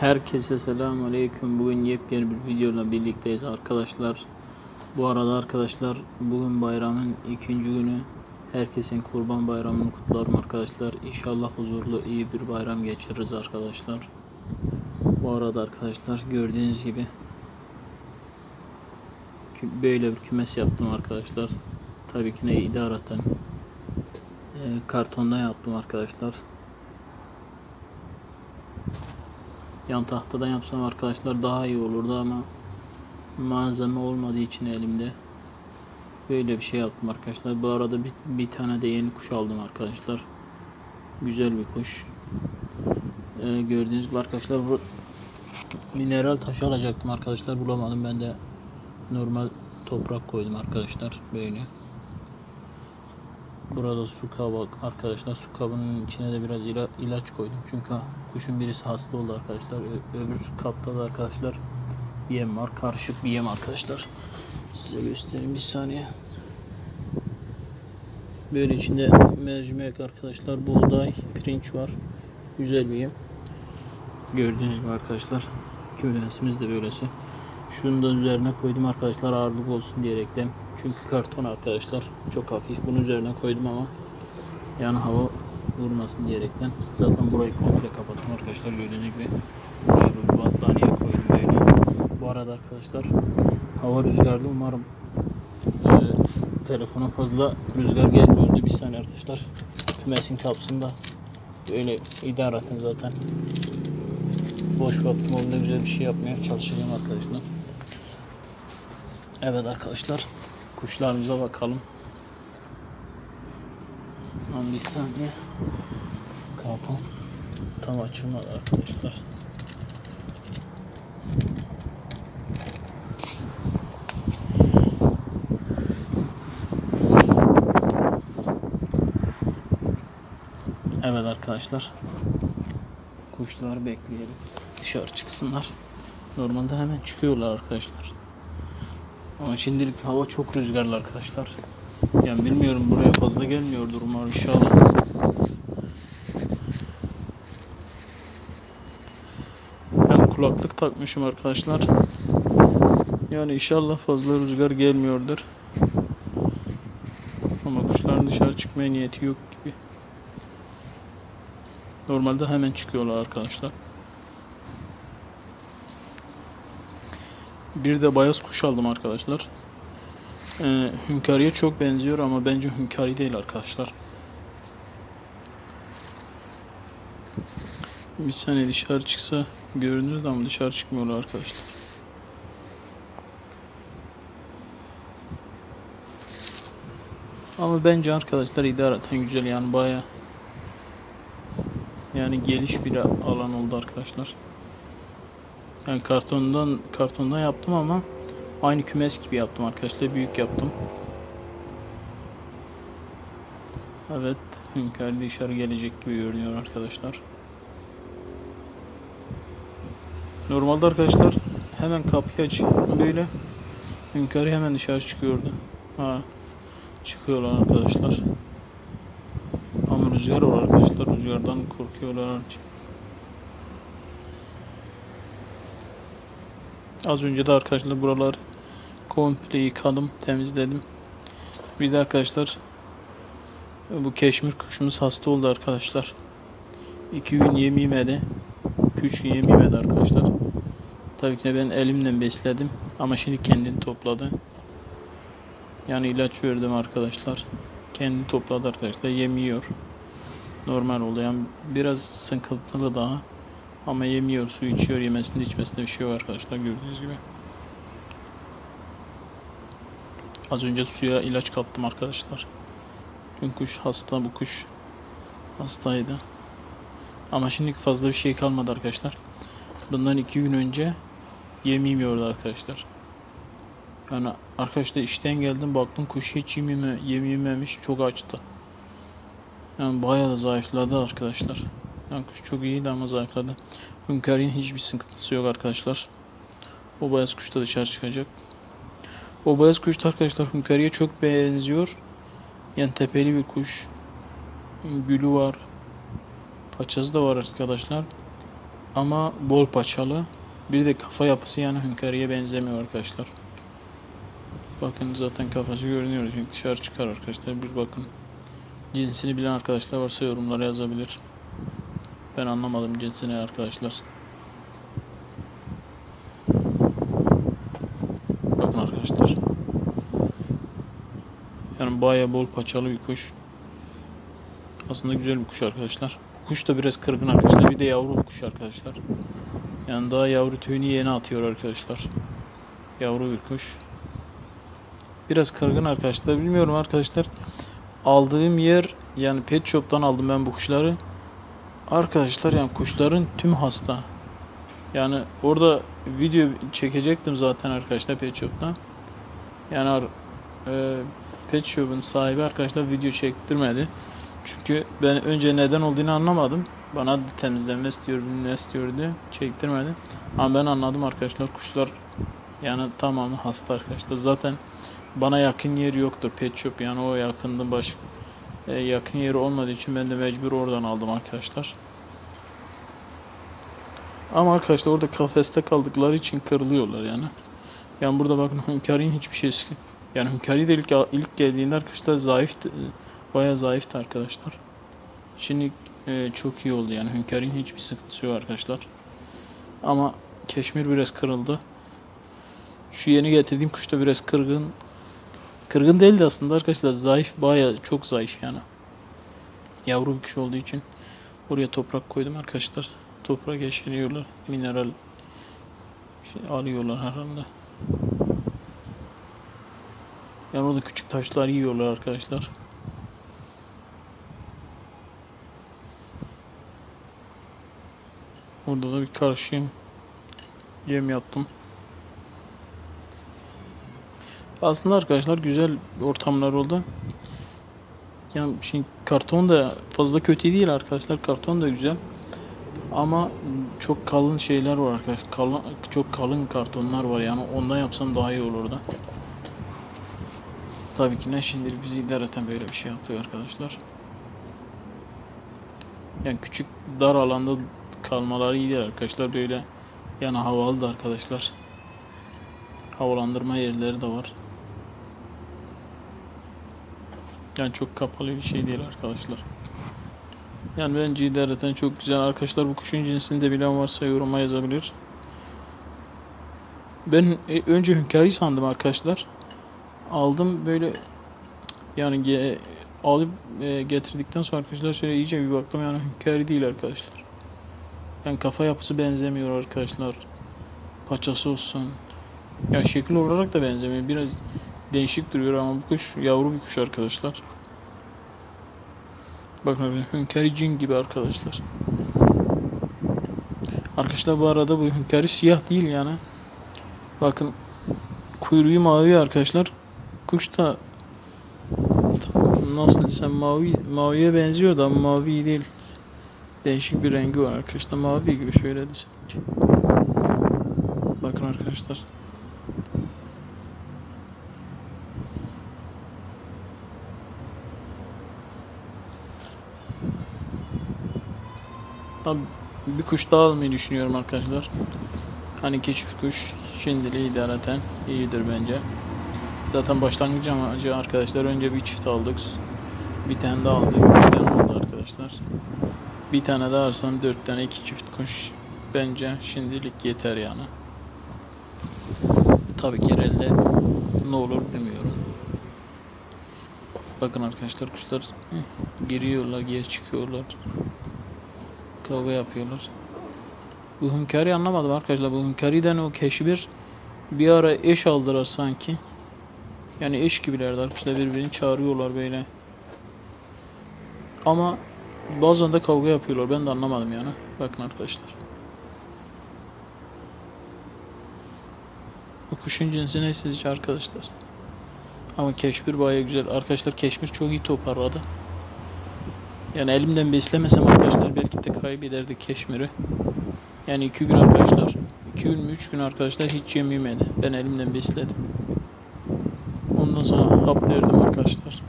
Herkese selamun aleyküm. Bugün yepyeni bir videoyla birlikteyiz arkadaşlar. Bu arada arkadaşlar bugün bayramın ikinci günü. Herkesin kurban bayramını kutlarım arkadaşlar. İnşallah huzurlu iyi bir bayram geçiririz arkadaşlar. Bu arada arkadaşlar gördüğünüz gibi böyle bir kümes yaptım arkadaşlar. Tabii ki ne idareten e, kartondan yaptım arkadaşlar. Yan tahtadan yapsam arkadaşlar daha iyi olurdu ama malzeme olmadığı için elimde böyle bir şey yaptım arkadaşlar. Bu arada bir, bir tane de yeni kuş aldım arkadaşlar. Güzel bir kuş. Ee, gördüğünüz gibi arkadaşlar bu mineral taşı alacaktım arkadaşlar bulamadım. Ben de normal toprak koydum arkadaşlar böyle. Burada su kabı arkadaşlar. Su kabının içine de biraz ila- ilaç koydum. Çünkü kuşun birisi hasta oldu arkadaşlar. Ö- öbür kapta da arkadaşlar yem var. Karışık bir yem arkadaşlar. Size göstereyim bir saniye. Böyle içinde mercimek arkadaşlar. Buğday, pirinç var. Güzel bir yem. Gördüğünüz gibi arkadaşlar. Kümesimiz de böylesi. Şunu da üzerine koydum arkadaşlar ağırlık olsun diyerekten. Çünkü karton arkadaşlar çok hafif. Bunun üzerine koydum ama yani hava vurmasın diyerekten. Zaten burayı komple kapattım arkadaşlar gördüğünüz gibi. Buraya bir battaniye koydum böyle. Bu arada arkadaşlar hava rüzgarlı umarım e, telefona fazla rüzgar gelmiyordu. Bir saniye arkadaşlar. Kümesin kapsında öyle idareten zaten boş vaktim olduğunda güzel bir şey yapmaya çalışacağım arkadaşlar. Evet arkadaşlar kuşlarımıza bakalım. Lan bir saniye. Kapı tam açılmadı arkadaşlar. Evet arkadaşlar. Kuşlar bekleyelim. Dışarı çıksınlar. Normalde hemen çıkıyorlar arkadaşlar. Ama şimdilik hava çok rüzgarlı arkadaşlar. Yani bilmiyorum buraya fazla gelmiyordur umarım inşallah. Ben kulaklık takmışım arkadaşlar. Yani inşallah fazla rüzgar gelmiyordur. Ama kuşların dışarı çıkmaya niyeti yok gibi. Normalde hemen çıkıyorlar arkadaşlar. Bir de bayaz kuş aldım arkadaşlar. Ee, hünkâriye çok benziyor ama bence hünkâri değil arkadaşlar. Bir saniye dışarı çıksa görünür ama dışarı çıkmıyorlar arkadaşlar. Ama bence arkadaşlar idareten güzel yani baya yani geniş bir alan oldu arkadaşlar. Yani kartondan kartondan yaptım ama aynı kümes gibi yaptım arkadaşlar. Büyük yaptım. Evet, hünkâr dışarı gelecek gibi görünüyor arkadaşlar. Normalde arkadaşlar hemen kapıyı aç böyle hünkârı hemen dışarı çıkıyordu. Ha, çıkıyorlar arkadaşlar. Ama rüzgar var arkadaşlar. Rüzgardan korkuyorlar. Az önce de arkadaşlar buralar komple yıkadım, temizledim. Bir de arkadaşlar bu keşmir kuşumuz hasta oldu arkadaşlar. İki gün yem yemedi. Üç gün yem arkadaşlar. Tabii ki ben elimle besledim. Ama şimdi kendini topladı. Yani ilaç verdim arkadaşlar. Kendini topladı arkadaşlar. Yem yiyor. Normal oldu. Yani biraz sıkıntılı daha. Ama yemiyor, su içiyor, yemesinde içmesinde bir şey var arkadaşlar gördüğünüz gibi. Az önce suya ilaç kattım arkadaşlar. Çünkü kuş hasta, bu kuş hastaydı. Ama şimdi fazla bir şey kalmadı arkadaşlar. Bundan iki gün önce yem yemiyordu arkadaşlar. Yani arkadaşlar işten geldim baktım kuş hiç yem, yeme, çok açtı. Yani bayağı da zayıfladı arkadaşlar. Yani kuş çok iyiydi ama zayıfladı. Hünkârın hiçbir sıkıntısı yok arkadaşlar. O beyaz kuş da dışarı çıkacak. O beyaz kuş da arkadaşlar hünkâriye çok benziyor. Yani tepeli bir kuş. Gülü var. Paçası da var arkadaşlar. Ama bol paçalı. Bir de kafa yapısı yani hünkâriye benzemiyor arkadaşlar. Bakın zaten kafası görünüyor. Şimdi dışarı çıkar arkadaşlar. Bir bakın. Cinsini bilen arkadaşlar varsa yorumlara yazabilir. Ben anlamadım cinsini arkadaşlar. Bakın arkadaşlar. Yani bayağı bol paçalı bir kuş. Aslında güzel bir kuş arkadaşlar. Kuş da biraz kırgın arkadaşlar. Bir de yavru kuş arkadaşlar. Yani daha yavru tüyünü yeni atıyor arkadaşlar. Yavru bir kuş. Biraz kırgın arkadaşlar. Bilmiyorum arkadaşlar. Aldığım yer yani pet shop'tan aldım ben bu kuşları. Arkadaşlar yani kuşların tüm hasta. Yani orada video çekecektim zaten arkadaşlar pet shop'ta. Yani e, pet shop'un sahibi arkadaşlar video çektirmedi. Çünkü ben önce neden olduğunu anlamadım. Bana temizlenme istiyor, ne istiyordu. Çektirmedi. Ama ben anladım arkadaşlar. Kuşlar yani tamamı hasta arkadaşlar. Zaten bana yakın yer yoktur pet shop. Yani o yakında baş e, yakın yeri olmadığı için ben de mecbur oradan aldım arkadaşlar. Ama arkadaşlar orada kafeste kaldıkları için kırılıyorlar yani. Yani burada bakın Hünkâr'ın hiçbir şeysi yani Hünkâr'ı da ilk, ilk geldiğinde arkadaşlar zayıftı. Bayağı zayıftı arkadaşlar. Şimdi e, çok iyi oldu yani Hünkâr'ın hiçbir sıkıntısı yok arkadaşlar. Ama Keşmir biraz kırıldı. Şu yeni getirdiğim kuş da biraz kırgın. Kırgın değildi aslında arkadaşlar. Zayıf bayağı çok zayıf yani. Yavru bir kuş olduğu için oraya toprak koydum arkadaşlar. Toprak eşeliyorlar. Mineral şey alıyorlar herhalde. Yani orada küçük taşlar yiyorlar arkadaşlar. Orada da bir karşıyım. Yem yaptım. Aslında arkadaşlar güzel ortamlar oldu. Yani şimdi karton da fazla kötü değil arkadaşlar. Karton da güzel. Ama çok kalın şeyler var arkadaşlar. Kalın, çok kalın kartonlar var yani ondan yapsam daha iyi olurdu. Tabii ki ne şimdi bizi idareten böyle bir şey yaptık arkadaşlar. Yani küçük dar alanda kalmaları iyi değil arkadaşlar böyle yani havalı da arkadaşlar. Havalandırma yerleri de var. Yani çok kapalı bir şey değil arkadaşlar. Yani bence idareten çok güzel arkadaşlar. Bu kuşun cinsini de bilen varsa yoruma yazabilir. Ben e, önce hünkârı sandım arkadaşlar. Aldım böyle yani ge- alıp e, getirdikten sonra arkadaşlar şöyle iyice bir baktım yani hünkârı değil arkadaşlar. Yani kafa yapısı benzemiyor arkadaşlar. Paçası olsun. Ya şekil olarak da benzemiyor. Biraz değişik duruyor ama bu kuş yavru bir kuş arkadaşlar. Bakın abi hünkârı cin gibi arkadaşlar. Arkadaşlar bu arada bu hünkârı siyah değil yani. Bakın kuyruğu mavi arkadaşlar. Kuş da nasıl desem mavi maviye benziyor da mavi değil. Değişik bir rengi var arkadaşlar. Mavi gibi şöyle desem. Bakın arkadaşlar. Abi bir kuş daha almayı düşünüyorum arkadaşlar. Hani keşif kuş şimdiliği idareten iyidir bence. Zaten başlangıç amacı arkadaşlar önce bir çift aldık. Bir tane daha aldık. Üç tane oldu arkadaşlar. Bir tane daha alsam dört tane iki çift kuş bence şimdilik yeter yani. Tabii ki elde ne olur bilmiyorum. Bakın arkadaşlar kuşlar giriyorlar, geri çıkıyorlar. Kavga yapıyorlar. Bu hünkârı anlamadım arkadaşlar. Bu hünkâriden o keşbir bir ara eş aldılar sanki. Yani eş gibilerdi arkadaşlar. Birbirini çağırıyorlar böyle. Ama bazen de kavga yapıyorlar. Ben de anlamadım yani. Bakın arkadaşlar. Bu kuşun cinsi ne sizce arkadaşlar? Ama keşmir bayağı güzel. Arkadaşlar keşmir çok iyi toparladı. Yani elimden beslemesem arkadaşlar belki de kaybederdik keşmiri. Yani iki gün arkadaşlar. iki gün mü üç gün arkadaşlar hiç yem yemedi. Ben elimden besledim. Ondan sonra hap verdim arkadaşlar.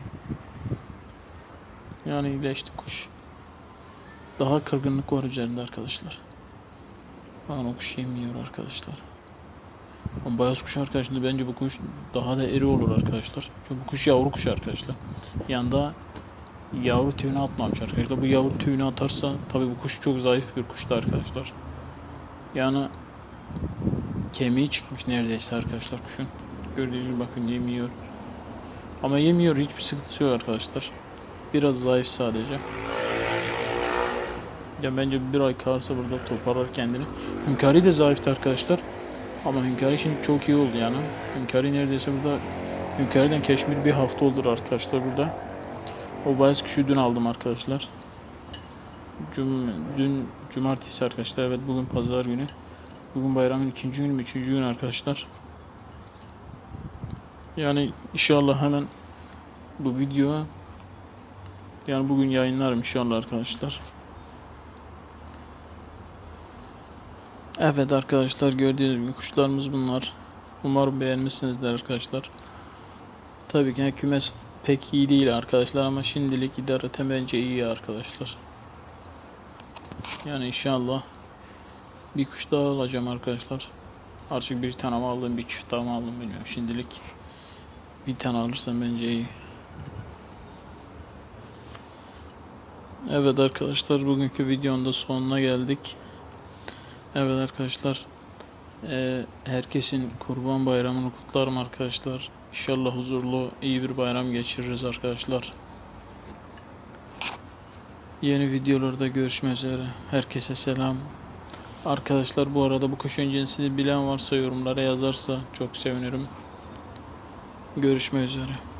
Yani iyileşti kuş. Daha kırgınlık var üzerinde arkadaşlar. Bakın o kuş yemiyor arkadaşlar. Ama beyaz kuş arkadaşlar bence bu kuş daha da iri olur arkadaşlar. Çünkü bu kuş yavru kuş arkadaşlar. Yanında yavru tüyünü atmamış arkadaşlar. Bu yavru tüyünü atarsa tabi bu kuş çok zayıf bir kuştu arkadaşlar. Yani kemiği çıkmış neredeyse arkadaşlar kuşun. Gördüğünüz gibi bakın yemiyor. Ama yemiyor hiçbir sıkıntısı yok arkadaşlar. Biraz zayıf sadece. Ya bence bir ay kalırsa burada toparlar kendini. Hünkari de zayıftı arkadaşlar. Ama Hünkari şimdi çok iyi oldu yani. Hünkari neredeyse burada Hünkari'den Keşmir bir hafta olur arkadaşlar burada. O kuşu dün aldım arkadaşlar. Cum, dün cumartesi arkadaşlar. Evet bugün pazar günü. Bugün bayramın ikinci günü mü üçüncü gün arkadaşlar. Yani inşallah hemen bu video yani bugün yayınlarım inşallah arkadaşlar. Evet arkadaşlar gördüğünüz gibi kuşlarımız bunlar. Umarım beğenmişsinizdir arkadaşlar. Tabii ki kümes pek iyi değil arkadaşlar ama şimdilik idare bence iyi arkadaşlar. Yani inşallah bir kuş daha alacağım arkadaşlar. Artık bir tane mi aldım bir çift daha mı aldım bilmiyorum. Şimdilik bir tane alırsam bence iyi. Evet arkadaşlar bugünkü videonun da sonuna geldik. Evet arkadaşlar herkesin kurban bayramını kutlarım arkadaşlar. İnşallah huzurlu iyi bir bayram geçiririz arkadaşlar. Yeni videolarda görüşmek üzere. Herkese selam. Arkadaşlar bu arada bu kuşun cinsini bilen varsa yorumlara yazarsa çok sevinirim. Görüşmek üzere.